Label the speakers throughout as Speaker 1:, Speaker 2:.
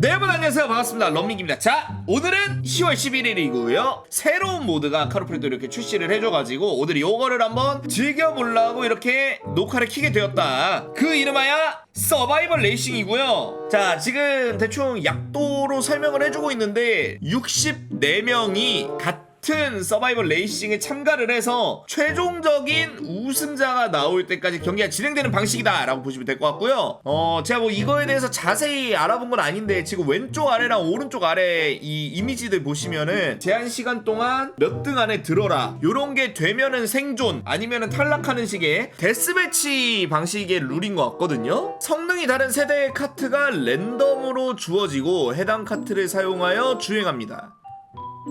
Speaker 1: 네 여러분 안녕하세요. 반갑습니다. 런민기입니다. 자 오늘은 10월 11일이고요. 새로운 모드가 카르프레도 이렇게 출시를 해줘가지고 오늘 이거를 한번 즐겨보려고 이렇게 녹화를 키게 되었다. 그 이름하여 서바이벌 레이싱이고요. 자 지금 대충 약도로 설명을 해주고 있는데 64명이 같은 같은 서바이벌 레이싱에 참가를 해서 최종적인 우승자가 나올 때까지 경기가 진행되는 방식이다 라고 보시면 될 것 같고요. 어 제가 뭐 이거에 대해서 자세히 알아본 건 아닌데 지금 왼쪽 아래랑 오른쪽 아래 이 이미지들 보시면은 제한 시간 동안 몇 등 안에 들어라. 요런 게 되면은 생존 아니면은 탈락하는 식의 데스매치 방식의 룰인 것 같거든요. 성능이 다른 세대의 카트가 랜덤으로 주어지고 해당 카트를 사용하여 주행합니다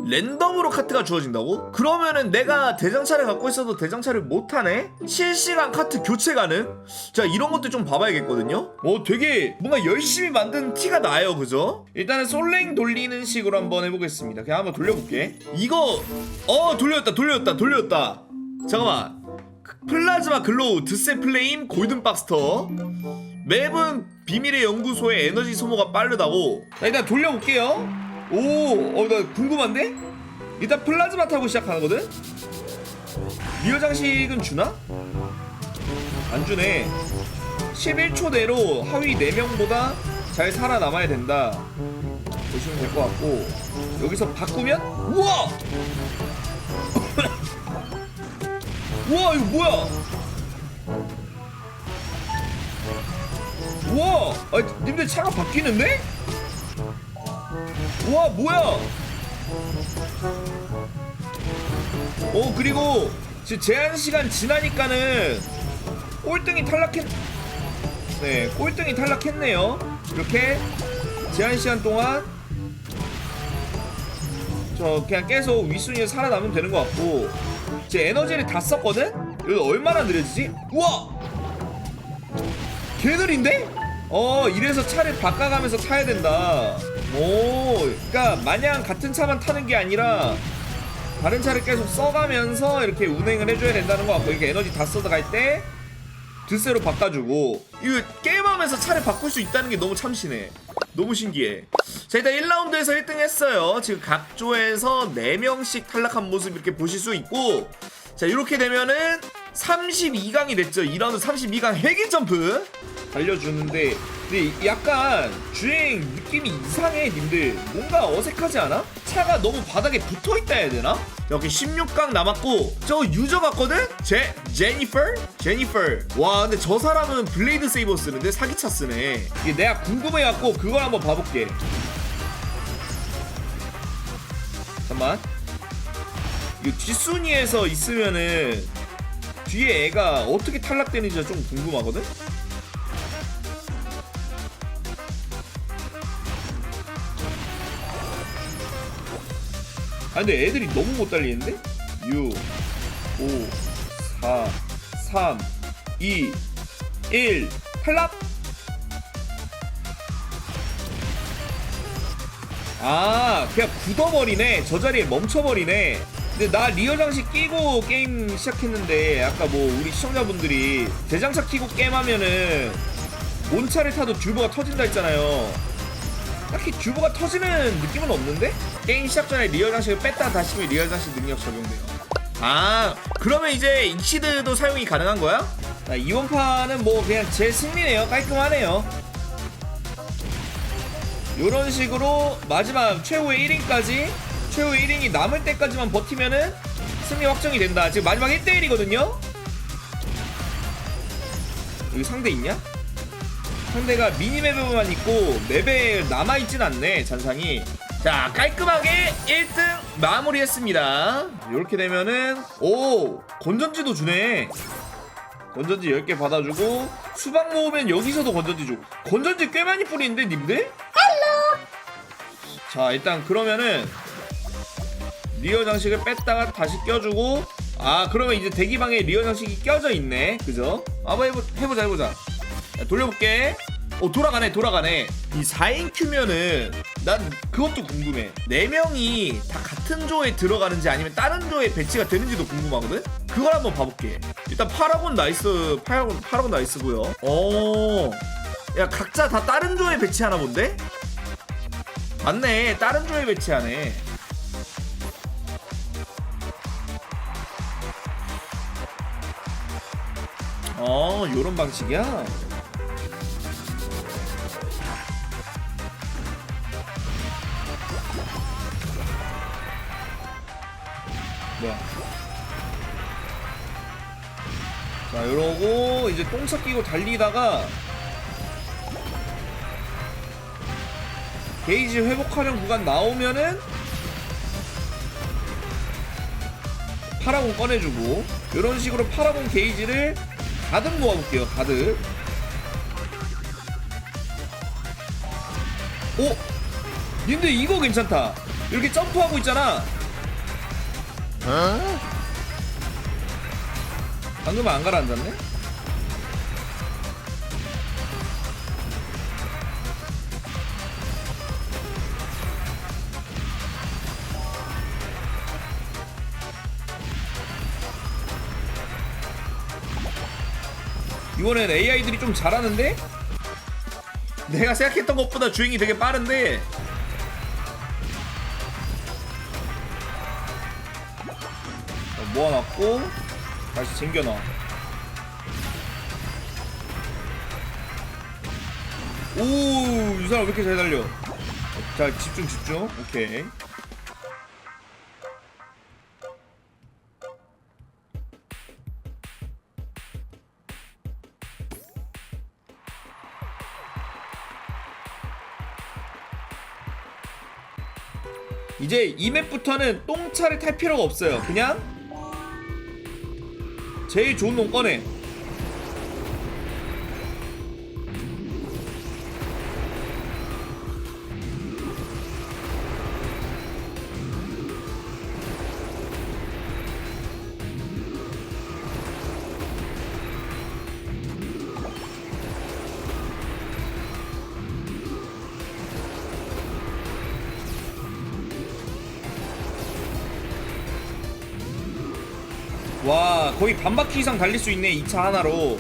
Speaker 1: 랜덤으로 카트가 주어진다고? 그러면은 내가 대장차를 갖고 있어도 대장차를 못하네? 실시간 카트 교체 가능? 자 이런 것도 좀 봐봐야겠거든요? 어 되게 뭔가 열심히 만든 티가 나요 그죠? 일단은 솔랭 돌리는 식으로 한번 해보겠습니다 그냥 한번 돌려볼게 이거 어 돌렸다 돌렸다 돌렸다 잠깐만 플라즈마 글로우 드세 플레임 골든 박스터 맵은 비밀의 연구소의 에너지 소모가 빠르다고 자, 일단 돌려볼게요 오, 어, 나 궁금한데? 일단 플라즈마 타고 시작하거든? 리어 장식은 주나? 안 주네. 11초 내로 하위 4명보다 잘 살아남아야 된다. 보시면 될 것 같고, 여기서 바꾸면? 우와! 우와, 이거 뭐야? 우와! 아, 님들 차가 바뀌는데? 우와 뭐야 오 그리고 지금 제한 시간 지나니까는 꼴등이 탈락했 네 꼴등이 탈락했네요 이렇게 제한 시간 동안 저 그냥 계속 윗순위에 살아남으면 되는 것 같고 제 에너지를 다 썼거든? 이거 얼마나 느려지지? 우와! 개느린데? 어 이래서 차를 바꿔가면서 타야 된다 오 그러니까 마냥 같은 차만 타는 게 아니라 다른 차를 계속 써가면서 이렇게 운행을 해줘야 된다는 거 같고 이렇게 에너지 다 써갈 때 드세로 바꿔주고 이거 게임하면서 차를 바꿀 수 있다는 게 너무 참신해. 너무 신기해. 자 일단 1라운드에서 1등 했어요. 지금 각 조에서 4명씩 탈락한 모습 이렇게 보실 수 있고 자 이렇게 되면은 32강이 됐죠 2라운드 32강 헬기 점프 달려주는데 근데 약간 주행 느낌이 이상해 님들 뭔가 어색하지 않아? 차가 너무 바닥에 붙어있다 해야 되나? 여기 16강 남았고 저 유저 같거든? 제 제니퍼? 제니퍼 와 근데 저 사람은 블레이드 세이버 쓰는데 사기차 쓰네 이게 내가 궁금해갖고 그걸 한번 봐볼게 잠깐만 이거 뒷순위에서 있으면은 뒤에 애가 어떻게 탈락되는지가 좀 궁금하거든? 아 근데 애들이 너무 못 달리는데? 6 5 4 3 2 1 탈락? 아 그냥 굳어버리네 저 자리에 멈춰버리네 근데 나 리어 장식 끼고 게임 시작했는데 아까 뭐 우리 시청자분들이 대장차 끼고 게임하면은 온차를 타도 듀버가 터진다 했잖아요 딱히 듀버가 터지는 느낌은 없는데? 게임 시작 전에 리얼 장식을 뺐다 다시 면 리얼 장식 능력 적용돼요 아 그러면 이제 익시드도 사용이 가능한 거야? 자, 이번 판은 뭐 그냥 제 승리네요 깔끔하네요 요런 식으로 마지막 최후의 1인까지 최후의 1인이 남을 때까지만 버티면은 승리 확정이 된다. 지금 마지막 1대1이거든요. 여기 상대 있냐? 상대가 미니맵에만 있고 맵에 남아있진 않네 잔상이. 자 깔끔하게 1등 마무리했습니다. 이렇게 되면은 오 건전지도 주네. 건전지 10개 받아주고 수박 모으면 여기서도 건전지 줘. 건전지 꽤 많이 뿌리는데 님들? 자 일단 그러면은 리어 장식을 뺐다가 다시 껴주고 아 그러면 이제 대기방에 리어 장식이 껴져 있네. 그죠? 한번 해보, 해보자 해보자. 자, 돌려볼게. 어 돌아가네 돌아가네. 이 4인 큐면은 난 그것도 궁금해. 4명이 다 같은 조에 들어가는지 아니면 다른 조에 배치가 되는지도 궁금하거든? 그걸 한번 봐볼게. 일단 파라곤 나이스 파라곤, 파라곤 나이스고요. 어야 각자 다 다른 조에 배치하나 본데? 맞네 다른 조에 배치하네 어 요런 방식이야? 뭐야? 자 이러고 이제 똥차 끼고 달리다가 게이지 회복하령 구간 나오면은 파라곤 꺼내주고 이런 식으로 파라곤 게이지를 가득 모아볼게요 가득 오! 근데 이거 괜찮다 이렇게 점프하고 있잖아 방금 안 가라앉았네? 이번엔 AI들이 좀 잘하는데? 내가 생각했던 것보다 주행이 되게 빠른데? 자, 모아놨고 다시 챙겨놔. 오이 사람 왜 이렇게 잘 달려? 자 집중 집중. 오케이 이제 이 맵부터는 똥차를 탈 필요가 없어요. 그냥 제일 좋은 놈 꺼내 와 거의 반 바퀴 이상 달릴 수 있네 이차 하나로.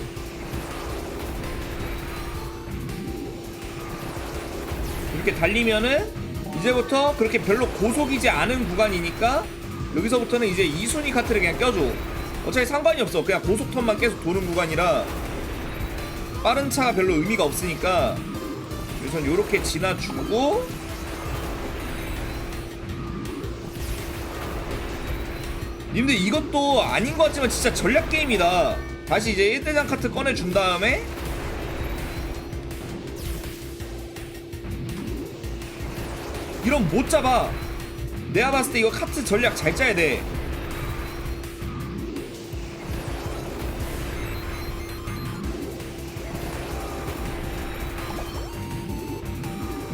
Speaker 1: 이렇게 달리면은 이제부터 그렇게 별로 고속이지 않은 구간이니까 여기서부터는 이제 이순위 카트를 그냥 껴줘. 어차피 상관이 없어. 그냥 고속턴만 계속 도는 구간이라 빠른 차가 별로 의미가 없으니까 우선 요렇게 지나주고 님들 이것도 아닌 것 같지만 진짜 전략 게임이다. 다시 이제 1대장 카트 꺼내준 다음에 이런 못 잡아. 내가 봤을 때 이거 카트 전략 잘 짜야 돼.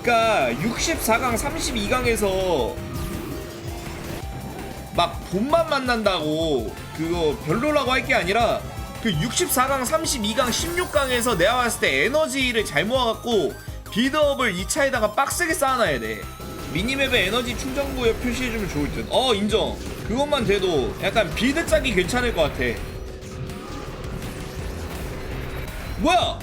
Speaker 1: 그러니까 64강 32강에서 막 본만 만난다고 그거 별로라고 할 게 아니라 그 64강, 32강, 16강에서 내가 봤을 때 에너지를 잘 모아갖고 비드업을 2차에다가 빡세게 쌓아놔야 돼. 미니맵에 에너지 충전 구역 표시해주면 좋을 듯. 어, 인정. 그것만 돼도 약간 비드 짝이 괜찮을 것 같아. 뭐야?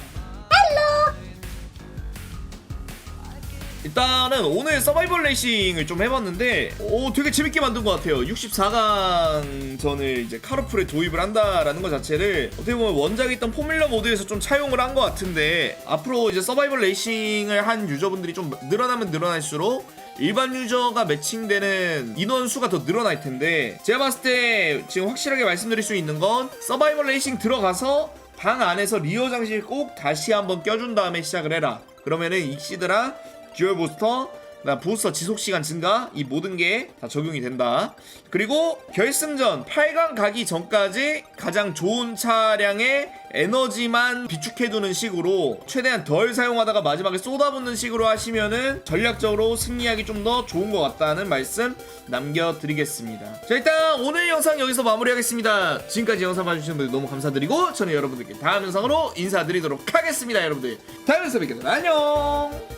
Speaker 1: 일단은 오늘 서바이벌 레이싱을 좀 해봤는데 오 되게 재밌게 만든 것 같아요. 64강 전을 이제 카르풀에 도입을 한다라는 것 자체를 어떻게 보면 원작에 있던 포뮬러 모드에서 좀 차용을 한 것 같은데 앞으로 이제 서바이벌 레이싱을 한 유저분들이 좀 늘어나면 늘어날수록 일반 유저가 매칭되는 인원 수가 더 늘어날 텐데 제가 봤을 때 지금 확실하게 말씀드릴 수 있는 건 서바이벌 레이싱 들어가서 방 안에서 리어 장식 꼭 다시 한번 껴준 다음에 시작을 해라. 그러면은 익시드라 듀얼 부스터, 나 부스터 지속 시간 증가 이 모든 게 다 적용이 된다. 그리고 결승전 8강 가기 전까지 가장 좋은 차량의 에너지만 비축해두는 식으로 최대한 덜 사용하다가 마지막에 쏟아붓는 식으로 하시면은 전략적으로 승리하기 좀 더 좋은 것 같다는 말씀 남겨드리겠습니다. 자 일단 오늘 영상 여기서 마무리하겠습니다. 지금까지 영상 봐주신 분들 너무 감사드리고 저는 여러분들께 다음 영상으로 인사드리도록 하겠습니다. 여러분들 다음 영상에 뵙겠습니다. 안녕.